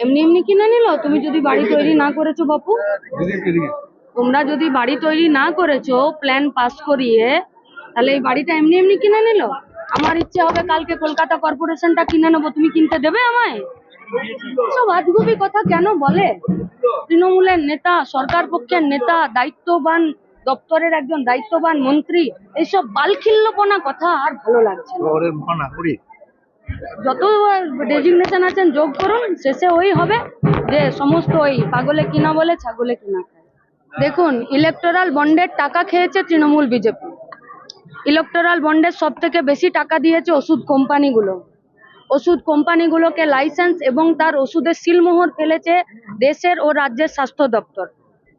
এমনি এমনি কিনে নিল? তুমি যদি বাড়ি তৈরি না করেছ বাপু? তোমরা যদি বাড়ি তৈরি না করেছ প্ল্যান পাস করিয়ে তাহলে এই বাড়িটা এমনি এমনি কিনে নিল? আমার ইচ্ছে হবে কালকে কলকাতা কর্পোরেশনটা কিনে নেব। তুমি কিনতে দেবে আমায়? সব আজগুবি কথা কেন বলে? তৃণমূলের নেতা সরকার পক্ষের নেতা দায়িত্ববান দপ্তরের একজন দায়িত্ববান মন্ত্রী এইসব বালখিল্যপনা কথা আর ভালো লাগছে না। যত ডেজিগনেশন আছেন, যোগ করুন, শেষে ওই হবে যে সমস্ত ওই পাগলে কিনা বলে, ছাগলে কিনা। দেখুন ইলেকটোরাল বন্ডের টাকা খেয়েছে তৃণমূল বিজেপি। ইলেকটোরাল বন্ডের সব থেকে বেশি টাকা দিয়েছে ওষুধ কোম্পানিগুলো। ওষুধ কোম্পানিগুলোকে লাইসেন্স এবং তার ওষুধের সিলমোহর ফেলেছে দেশের ও রাজ্যের স্বাস্থ্য দপ্তর।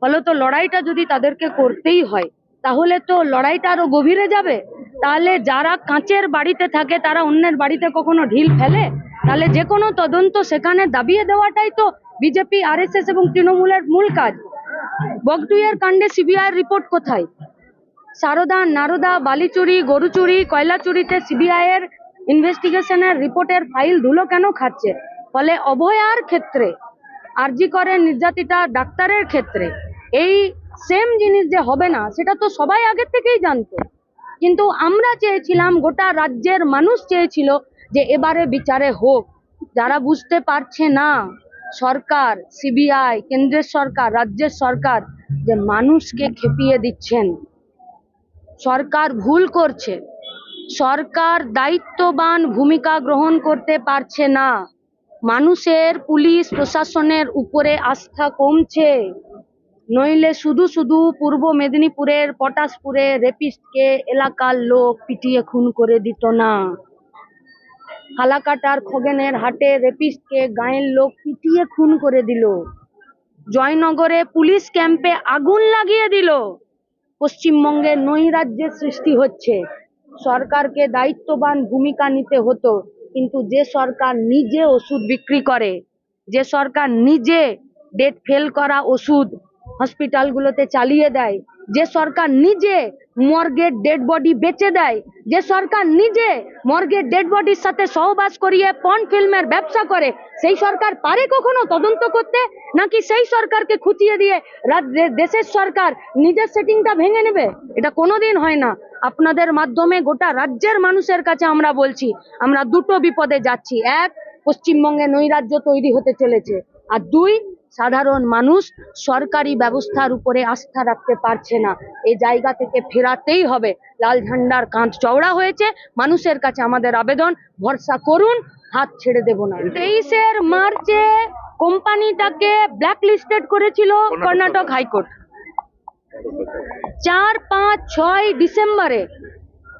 ফলত লড়াইটা যদি তাদেরকে করতেই হয়, তাহলে তো লড়াইটা আরও গভীরে যাবে। তাহলে যারা কাঁচের বাড়িতে থাকে, তারা অন্যের বাড়িতে কখনো ঢিল ফেলে? তাহলে যে কোনো তদন্ত সেখানে দাবিয়ে দেওয়াটাই তো বিজেপি, আরএসএস এবং তৃণমূলের মূল কাজ। বগটুইয়ের কাণ্ডে সিবিআই রিপোর্ট কোথায়? সারদা, নারদা বালি চুরি গরু চুরি কয়লা চুরিতে সিবিআই এর ইনভেস্টিগেশনের রিপোর্টের ফাইল ধুলো কেন খাচ্ছে? ফলে অভয়ার ক্ষেত্রে, আরজি করে নির্যাতিতা ডাক্তারের ক্ষেত্রে, এই সেম জিনিস যে হবে না, সেটা তো সবাই আগের থেকেই জানতো। কিন্তু আমরা চেয়েছিলাম গোটা রাজ্যের মানুষ চেয়েছিল যে এবারে বিচারে হোক। যারা বুঝতে পারছে না, সরকার, সিবিআই, কেন্দ্রের সরকার, রাজ্যের সরকার যে মানুষকে খেপিয়ে দিচ্ছেন। সরকার ভুল করছে। সরকার দায়িত্ববান ভূমিকা গ্রহণ করতে পারছে না। মানুষের, পুলিশ, প্রশাসনের উপরে আস্থা কমছে। নইলে শুধু শুধু পূর্ব মেদিনীপুরের পটাশপুরে রেপিস্টকে এলাকার লোক পিটিয়ে খুন করে দিত না। ফালাকাটার খগেনের হাটে রেপিস্টকে গাঁয়ের লোক পিটিয়ে খুন করে দিল। জয়নগরে পুলিশ ক্যাম্পে আগুন লাগিয়ে দিল। পশ্চিমবঙ্গে নৈরাজ্যের সৃষ্টি হচ্ছে। সরকারকে দায়িত্ববান ভূমিকা নিতে হতো, কিন্তু যে সরকার নিজে ওষুধ বিক্রি করে, যে সরকার নিজে ডেট ফেল করা ওষুধ হসপিটালগুলোতে চালিয়ে দেয়। যে সরকার নিজে মর্গের ডেড বডি বেচে দেয়, যে সরকার নিজে মর্গের ডেড বডির সাথে সহবাস করিয়ে পন ফিল্মের ব্যবসা করে, সেই সরকার পারে কখনো তদন্ত করতে? নাকি সেই সরকারকে খুঁচিয়ে দিয়ে দেশের সরকার নিজের সেটিংটা ভেঙে নেবে? এটা কোনোদিন হয় না। আপনাদের মাধ্যমে গোটা রাজ্যের মানুষের কাছে আমরা বলছি, আমরা দুটো বিপদে যাচ্ছি। এক, পশ্চিমবঙ্গে নৈরাজ্য তৈরি হতে চলেছে। আর দুই সাধারণ মানুষ সরকারি ব্যবস্থার উপরে আস্থা রাখতে পারছে না। এই জায়গা থেকে ফেরাতেই হবে। লাল ঝান্ডার কাঁধ চওড়া হয়েছে। মানুষের কাছে আমাদের আবেদন ভরসা করুন হাত ছেড়ে দেব না। তেইশের মার্চে কোম্পানিটাকে ব্ল্যাক লিস্টেড করেছিল কর্ণাটক হাইকোর্ট। চার পাঁচ ছয় ডিসেম্বরে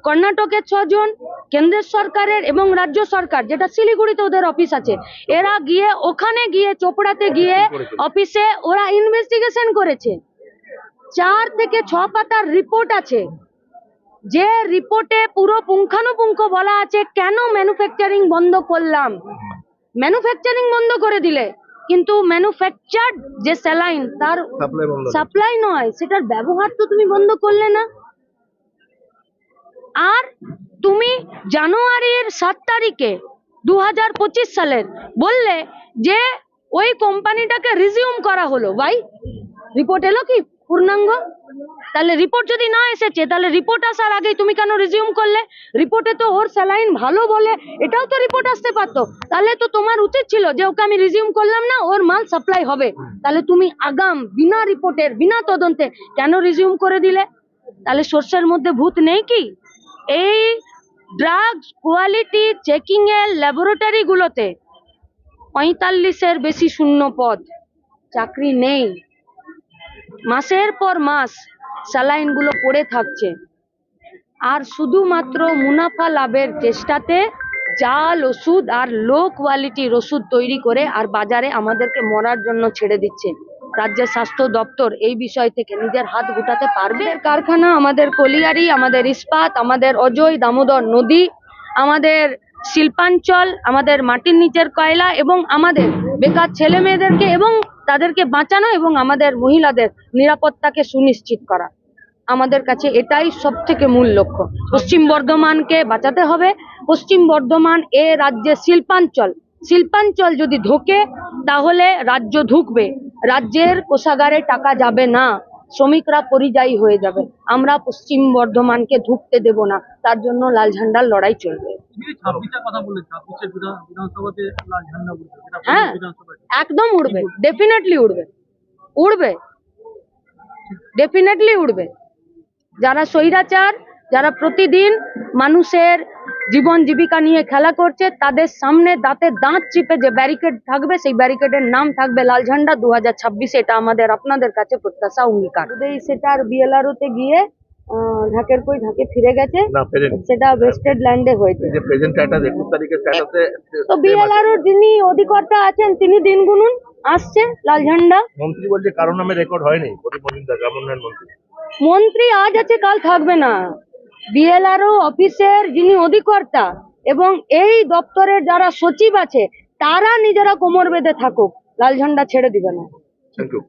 কর্ণাটকের ছজন কেন্দ্রের সরকারের এবং রাজ্য সরকার যেটা শিলিগুড়িতে ওদের অফিস আছে এরা গিয়ে ওখানে গিয়ে চোপড়াতে গিয়ে অফিসে ওরা ইনভেস্টিগেশন করেছে। চার থেকে ছ পাতার রিপোর্ট আছে। যে রিপোর্টে পুরো পুঙ্খানুপুঙ্খ বলা আছে কেন ম্যানুফ্যাকচারিং বন্ধ করলাম? ম্যানুফ্যাকচারিং বন্ধ করে দিলে কিন্তু ম্যানুফ্যাকচার যে স্যালাইন তার সাপ্লাই নয় সেটার ব্যবহার তো তুমি বন্ধ করলে না। আর তুমি জানুয়ারির সাত তারিখে দু হাজার পঁচিশ সালের বললে যে ওই কোম্পানিটাকে রিজিউম করা হলো। ভাই রিপোর্ট এলো কি পূর্ণাঙ্গ? তাহলে রিপোর্ট যদি না এসেছে, তাহলে রিপোর্ট আসার আগেই তুমি কেন রিজিউম করলে? রিপোর্টে তো ওর স্যালাইন ভালো বলে, এটাও তো রিপোর্ট আসতে পারতো। তাহলে তো তোমার উচিত ছিল যে ওকে আমি রিজিউম করলাম না, ওর মাল সাপ্লাই হবে। তাহলে তুমি আগাম, বিনা রিপোর্টের বিনা তদন্তে কেন রিজিউম করে দিলে? তাহলে সর্ষের মধ্যে ভূত নেই কি? এই ড্রাগস কোয়ালিটি চেকিং এর ল্যাবরেটরি গুলোতে পঁয়তাল্লিশের বেশি শূন্য পদ চাকরি নেই। মাসের পর মাস স্যালাইনগুলো পড়ে থাকছে। আর শুধুমাত্র মুনাফা লাভের চেষ্টাতে জাল ওষুধ আর লো কোয়ালিটির ওষুধ তৈরি করে আর বাজারে আমাদেরকে মরার জন্য ছেড়ে দিচ্ছে। রাজ্যের স্বাস্থ্য দপ্তর এই বিষয় থেকে নিজের হাত গুটাতে পারবে? কারখানা, আমাদের কলিয়ারি, আমাদের ইস্পাত, আমাদের অজয় দামোদর নদী, আমাদের শিল্পাঞ্চল, আমাদের মাটির নিচের কয়লা এবং আমাদের বেকার ছেলে মেয়েদেরকে এবং তাদেরকে বাঁচানো এবং আমাদের মহিলাদের নিরাপত্তাকে সুনিশ্চিত করা। আমাদের কাছে এটাই সব থেকে মূল লক্ষ্য। পশ্চিম বর্ধমানকে বাঁচাতে হবে। পশ্চিম বর্ধমান এ রাজ্যের শিল্পাঞ্চল। শিল্পাঞ্চল যদি ঢোকে, তাহলে রাজ্য ঢুকবে। রাজ্যের কোষাগারে টাকা যাবে না শ্রমিকরা পরিযায়ী হয়ে যাবে। আমরা পশ্চিম বর্ধমানকে ঢুকতে দেব না তার জন্য লাল ঝান্ডার লড়াই চলবে। হ্যাঁ। একদম উড়বে ডেফিনেটলি উড়বে উড়বে। ডেফিনেটলি উড়বে। যারা স্বৈরাচার যারা প্রতিদিন মানুষের জীবন জীবিকা নিয়ে খেলা করছে তাদের সামনে দাঁতে দাঁত চিপে যে ব্যারিকেড থাকবে সেই ব্যারিকেডের নাম থাকবে লাল ঝান্ডা দু হাজার ছাব্বিশে। এটা আমাদের আপনাদের কাছে প্রত্যাশা অঙ্গীকার। এই সেটার বিএলআরওতে গিয়ে আহ, ঢাকের কই ঢাকে ফিরে গেছে সেটা ওয়েস্টেড ল্যান্ডে হয়েছে। যে প্রেজেন্ট স্ট্যাটাস একুশ তারিখের স্ট্যাটাসে তো বিএলআরও যিনি অধিকর্তা আছেন তিনি দিন গুনুন আসছে লাল ঝান্ডা। মন্ত্রী বলছে কারও নামে রেকর্ড হয়নি প্রদীপ মজুমদার গ্রাম মন্ত্রী। মন্ত্রী আজ আছে কাল থাকবে না। বিএলআরও অফিসের যিনি অধিকর্তা এবং এই দপ্তরের যারা সচিব আছে, তারা নিজেরা কোমর বেঁধে থাকুক। লাল ঝান্ডা ছেড়ে দিবে না। Thank you.